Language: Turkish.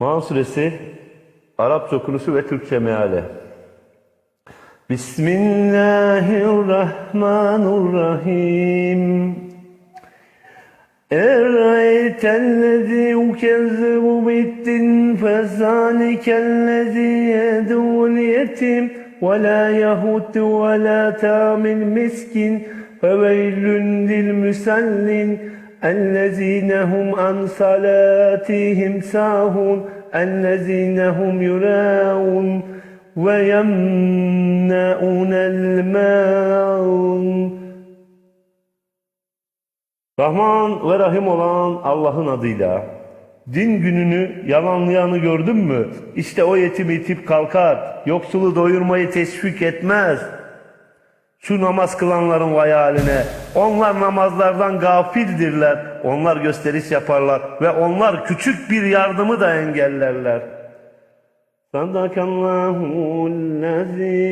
Maun suresi Arapça okunuşu ve Türkçe meali. Bismillahirrahmanirrahim. اَرَأَيْتَ الَّذِي يُكَذِّبُ بِالدِّينِ فَذَلِكَ الَّذِي يَدْعُو الْيَتِيمَ وَلَا يَحُضُّ وَلَا طَعَامَ الْمِسْكِينِ فَوَيْلٌ لِلْمُصَلِّينَ الَّذِينَ هُمْ عَنْ صَلَاتِهِمْ سَاهُونَ الَّذِينَ هُمْ يُرَاءُونَ وَيَمْنَعُونَ الْمَاعُونَ Rahman ve Rahim olan Allah'ın adıyla. Din gününü yalanlayanı gördün mü? İşte o yetimi itip kalkar. Yoksulu doyurmayı teşvik etmez. Şu namaz kılanların vay haline. Onlar namazlardan gafildirler. Onlar gösteriş yaparlar. Ve onlar küçük bir yardımı da engellerler. Sadakallahul lezî.